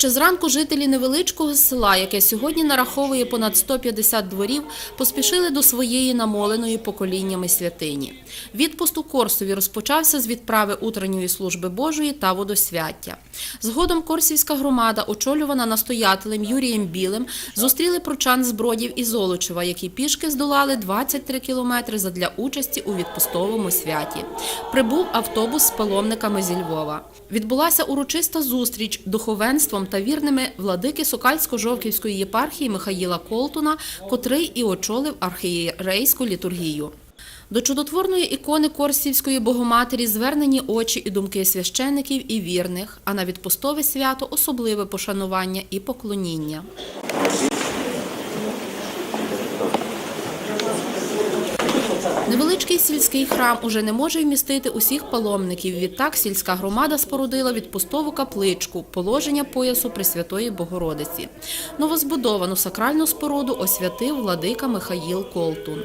Ще зранку жителі невеличкого села, яке сьогодні нараховує понад 150 дворів, поспішили до своєї намоленої поколіннями святині. Відпуст у Корсові розпочався з відправи утренньої служби Божої та водосвяття. Згодом Корсівська громада, очолювана настоятелем Юрієм Білим, зустріли прочан з Бродів і Золочева, які пішки здолали 23 кілометри задля участі у відпустовому святі. Прибув автобус з паломниками зі Львова. Відбулася урочиста зустріч духовенством та вірними владики Сокальсько-Жовківської єпархії Михаїла Колтуна, котрий і очолив архієрейську літургію. До чудотворної ікони Корсівської Богоматері звернені очі і думки священиків і вірних, а на відпустове свято особливе пошанування і поклоніння. Невеличкий сільський храм уже не може вмістити усіх паломників. Відтак сільська громада спорудила відпустову капличку, положення поясу Пресвятої Богородиці. Новозбудовану сакральну споруду освятив владика Михаїл Колтун.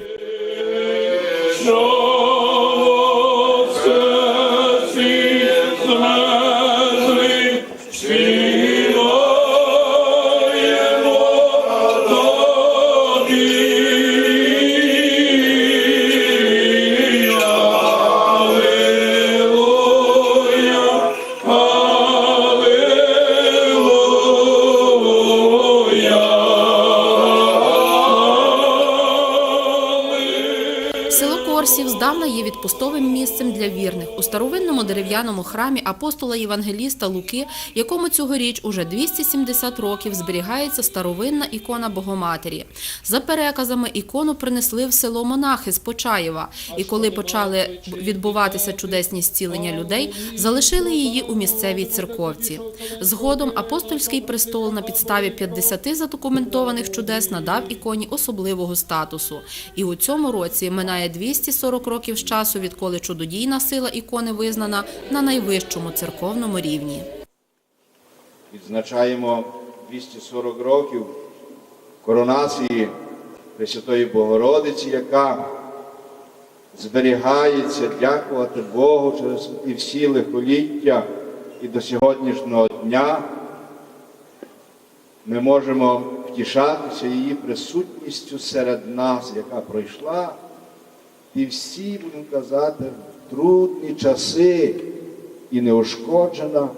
Відпустовим місцем для вірних у старовинному дерев'яному храмі апостола Євангеліста Луки, якому цьогоріч уже 270 років зберігається старовинна ікона Богоматері. За переказами ікону принесли в село монахи з Почаєва, і коли почали відбуватися чудесні зцілення людей, залишили її у місцевій церковці. Згодом апостольський престол на підставі 50 задокументованих чудес надав іконі особливого статусу. І у цьому році минає 240 років з часу, відколи чудодійна сила ікони визнана на найвищому церковному рівні. Відзначаємо 240 років коронації Пресвятої Богородиці, яка зберігається, дякувати Богу через і всі лихоліття і до сьогоднішнього дня. Ми можемо втішатися її присутністю серед нас, яка пройшла, і всі, будемо казати, в трудні часи і неушкоджена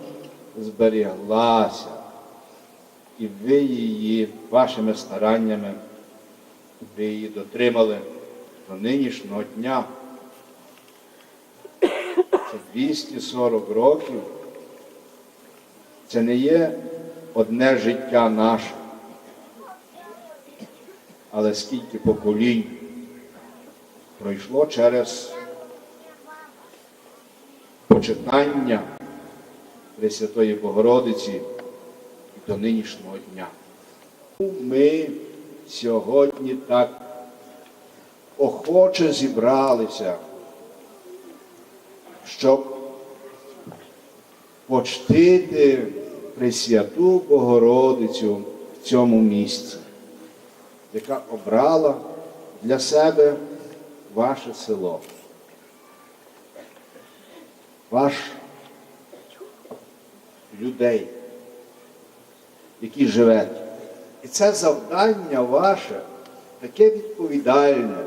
зберіглася. І ви її вашими стараннями, ви її дотримали до нинішнього дня. Це 240 років. Це не є одне життя наше, але скільки поколінь пройшло через почитання Пресвятої Богородиці до нинішнього дня. Ми сьогодні так охоче зібралися, щоб почтити Пресвяту Богородицю в цьому місці, яка обрала для себе ваше село, ваш людей, які живете. І це завдання ваше таке відповідальне,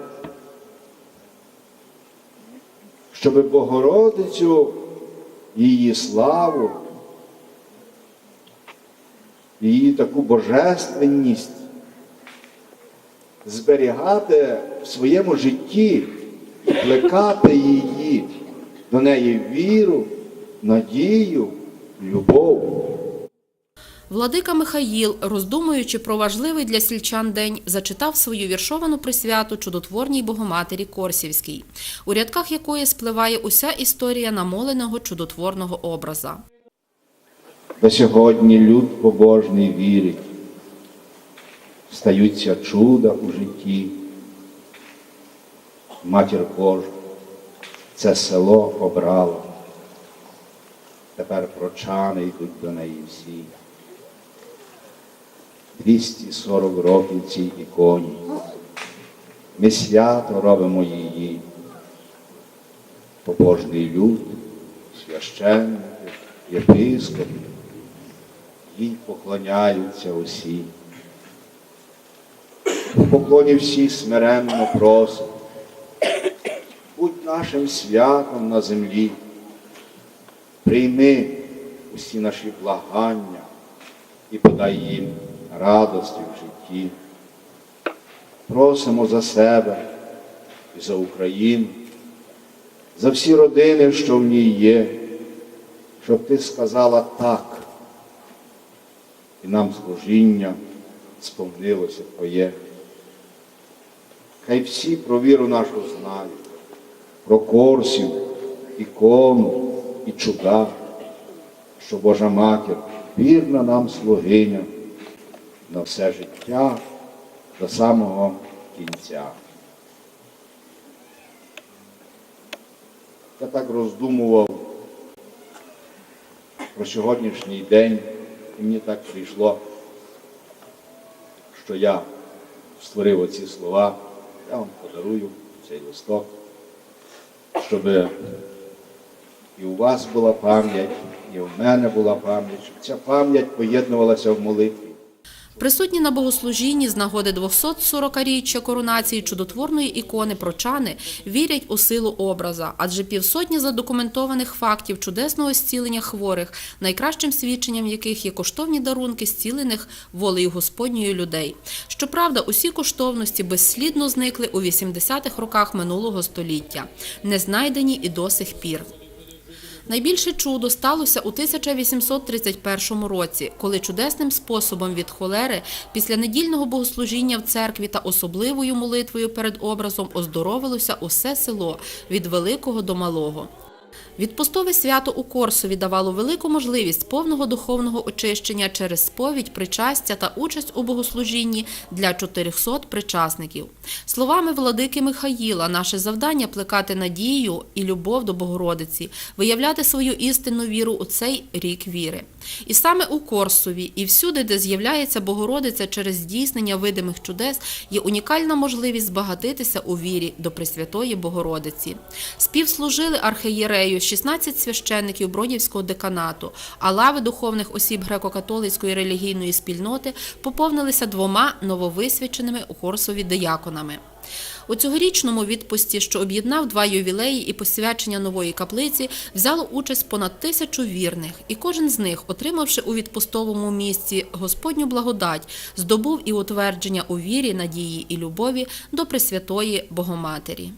щоб Богородицю, її славу, її таку божественність зберігати в своєму житті, плекати її, до неї віру, надію, любов. Владика Михаїл, роздумуючи про важливий для сільчан день, зачитав свою віршовану присвяту чудотворній Богоматері Корсівській, у рядках якої спливає уся історія намоленого чудотворного образа. До сьогодні люд побожний вірить, стаються чуда у житті. Матір Божа, це село обрала. Тепер прочани йдуть до неї всі. 240 років цій іконі. Ми свято робимо її. Побожний люд, священники, єпископи, їй поклоняються усі. У поклоні всі смиренно просимо. Будь нашим святом на землі. Прийми усі наші благання і подай їм радості в житті. Просимо за себе і за Україну, за всі родини, що в ній є, щоб ти сказала так, і нам служіння сповнилося Твоє. Хай всі про віру нашу знають, про Корсів, ікону і чуда, що Божа Матір вірна нам слугиня на все життя до самого кінця. Я так роздумував про сьогоднішній день, і мені так прийшло, що я створив оці слова, я вам подарую цей листок, щоб і у вас була пам'ять, і у мене була пам'ять, щоб ця пам'ять поєднувалася в молитві. Присутні на богослужінні з нагоди 240-річчя коронації чудотворної ікони прочани вірять у силу образа, адже півсотні задокументованих фактів чудесного зцілення хворих, найкращим свідченням яких є коштовні дарунки зцілених волею Господньої людей. Щоправда, усі коштовності безслідно зникли у 80-х роках минулого століття, не знайдені і до сих пір. Найбільше чудо сталося у 1831 році, коли чудесним способом від холери після недільного богослужіння в церкві та особливою молитвою перед образом оздоровилося усе село від великого до малого. Відпустове свято у Корсові давало велику можливість повного духовного очищення через сповідь, причастя та участь у богослужінні для 400 причасників. Словами владики Михаїла, наше завдання плекати надію і любов до Богородиці, виявляти свою істинну віру у цей рік віри. І саме у Корсові, і всюди, де з'являється Богородиця через здійснення видимих чудес, є унікальна можливість збагатитися у вірі до Пресвятої Богородиці. Співслужили архієрею 16 священників Бродівського деканату, а лави духовних осіб греко-католицької релігійної спільноти поповнилися двома нововисвяченими у Корсові дияконами. У цьогорічному відпусті, що об'єднав два ювілеї і посвячення нової каплиці, взяло участь понад тисячу вірних, і кожен з них, отримавши у відпустовому місці Господню благодать, здобув і утвердження у вірі, надії і любові до Пресвятої Богоматері.